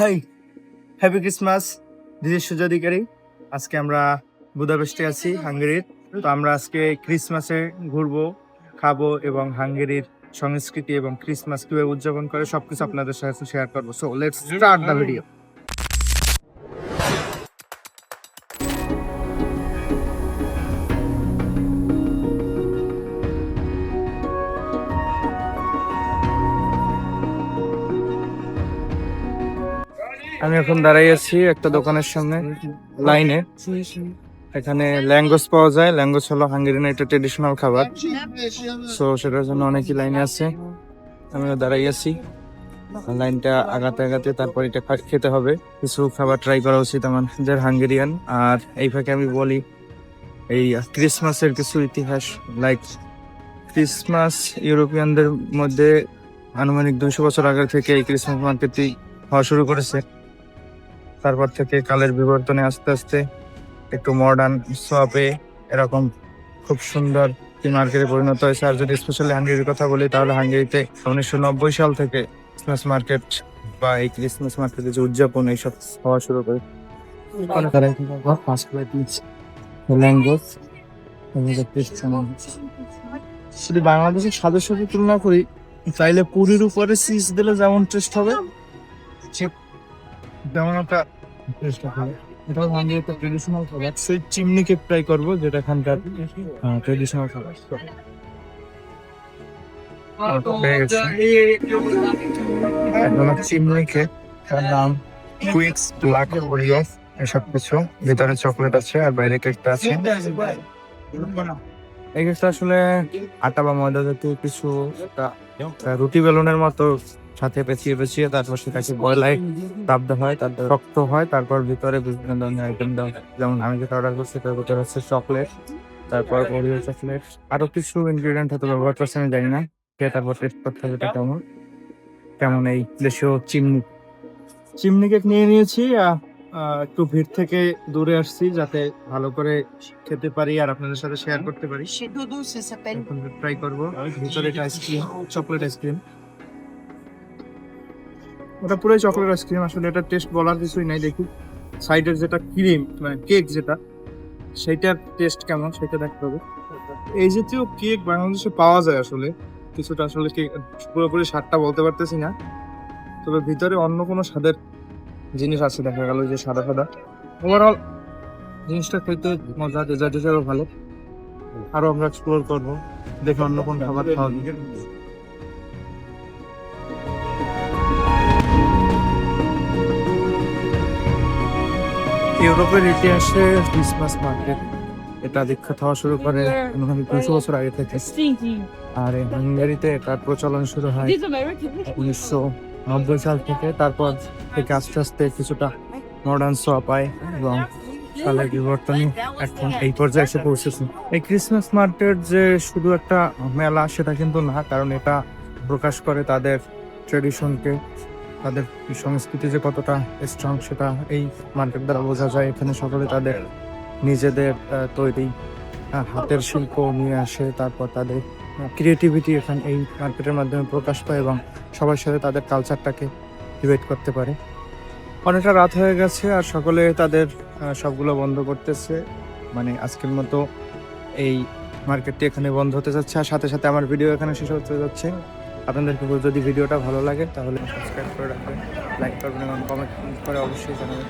Hi happy Christmas this is Suja Adhikari আজকে আমরা বুদাপেস্টে আছি, হাঙ্গেরির। তো আমরা আজকে ক্রিসমাসে ঘুরবো, খাব এবং হাঙ্গেরির সংস্কৃতি এবং ক্রিসমাস কীভাবে উদযাপন করে সবকিছু আপনাদের সাথে শেয়ার করব। So let's start the video আমি এখন দাঁড়াই আছি একটা দোকানের সামনে, লাইনে। এখানে ল্যাঙ্গোস পাওয়া যায়। ল্যাঙ্গোস হলো হাঙ্গেরিয়ান একটা ট্রেডিশনাল খাবার। সো সেটার জন্য অনেকই লাইনে আছে। আমিও দাঁড়াই আছি। লাইনটা আগাতে আগাতে তারপর এটা খেতে হবে। কিছু খাবার ট্রাই করা উচিত আমাদের হাঙ্গেরিয়ান। আর এই ফাঁকে আমি বলি, এই ক্রিসমাসের কিছু ইতিহাস। লাইক ক্রিসমাস ইউরোপিয়ানদের মধ্যে আনুমানিক দুশো বছর আগে থেকে এই ক্রিসমাস মার্কেটটি হওয়া শুরু করেছে। তারপর থেকে কালের বিবর্তনে আস্তে আস্তে একটু মডার্ন শপে এরকম খুব সুন্দর মার্কেটে পরিণত হয়েছে। আর যদি স্পেশালি হাঙ্গেরির কথা বলি, তাহলে হাঙ্গেরিতে উনিশশো নব্বই সাল থেকে ক্রিসমাস মার্কেট বা এই ক্রিসমাস মার্কেটে যে উদযাপন, এইসব হওয়া শুরু করে। যদি বাংলাদেশের সাথে তুলনা করি চাইলে পুরীর উপরে চিজ দিলে যেমন টেস্ট হবে তেমন একটা হবে এটা ভাঙ্গি একটা ট্রেডিশনাল খাবার সেই চিমনি কেক ট্রাই করব যেটা এখানকার ট্রেডিশনাল খাবার। চিমনি কেক তার নাম কুইক্স ব্ল্যাক ওরিও এসব কিছু ভিতরে চকলেট আছে আর বাইরে কেকটা আছে। এই কেকটা আসলে আটা বা ময়দা জাতীয় কিছু রুটি বেলুনের মতো সাথে পেঁচিয়ে পেঁচিয়ে তারপর সেটাকে বয়লায় তাপ দেওয়া হয় তারপর শক্ত হয় তারপর ভিতরে বিভিন্ন ধরনের আইটেম দেওয়া হয়। যেমন আমি যেটা অর্ডার করছি তার ভিতরে হচ্ছে চকলেট তারপর ওরিও চকলেট আরও কিছু ইনগ্রিডিয়েন্ট হয়তো ব্যবহার করছে আমি জানি না। খেয়ে তারপর টেস্ট করতে হবে এটা কেমন? কেমন এই দেশীয় চিমনি? চিমনি কেক নিয়ে নিয়েছি একটু ভিড় থেকে দূরে আসছি যাতে ভালো করে খেতে পারি আর আপনাদের সাথে শেয়ার করতে পারি. ট্রাই করব। ভিতরে এটা আইসক্রিম চকলেট আইসক্রিম ওটা পুরোই চকলেট আইসক্রিম আসলে এটা টেস্ট বলার কিছুই নাই, দেখি। সাইডের যেটা ক্রিম মানে কেক যেটা, সেইটার টেস্ট কেমন, সেটা দেখতে হবে। এই জাতীয় কেক বাংলাদেশে পাওয়া যায় আসলে, কিছুটা আসলে কেক পুরোপুরি স্বাদটা বলতে পারতেছি না। তবে ভিতরে অন্য কোনো স্বাদের জিনিস আছে, দেখা গেল যে সাদা সাদা। ওভারঅল জিনিসটা খেতে মজা ডেজার্ট হিসেবে ভালো। আরও আমরা এক্সপ্লোর করব, দেখে অন্য কোন খাবার খাওয়া ইউরোপের ইতিহাসে ক্রিসমাস মার্কেট এটা বিখ্যাত হওয়া শুরু করে আনুমানিক দুশো বছর আগে থেকে। আর হাঙ্গেরিতে এটার প্রচলন শুরু হয় উনিশশো নব্বই সাল থেকে তারপর থেকে আস্তে আস্তে কিছুটা মডার্ন সোয়া পায় এবং সালের বিবর্তনে এখন এই পর্যায়ে এসে পৌঁছেছে। এই ক্রিসমাস মার্কেট যে শুধু একটা মেলা সেটা কিন্তু না কারণ এটা প্রকাশ করে তাদের ট্রেডিশনকে তাদের সংস্কৃতি যে কতটা স্ট্রং সেটা এই মার্কেট দ্বারা বোঝা যায়। এখানে সকলে তাদের নিজেদের তৈরি হাতের শিল্প নিয়ে আসে, তারপর তাদের ক্রিয়েটিভিটি এখানে এই মার্কেটের মাধ্যমে প্রকাশ পায় এবং সবার সাথে তাদের কালচারটাকে ডিবেট করতে পারে। অনেকটা রাত হয়ে গেছে আর সকলে তাদের সবগুলো বন্ধ করতেছে। মানে আজকের মতো এই মার্কেটটি এখানে বন্ধ হতে যাচ্ছে আর সাথে সাথে আমার ভিডিও এখানে শেষ হতে যাচ্ছে। আপনাদেরকে যদি ভিডিওটা ভালো লাগে তাহলে সাবস্ক্রাইব করে রাখবেন লাইক করবেন এবং কমেন্ট করে অবশ্যই জানাবেন।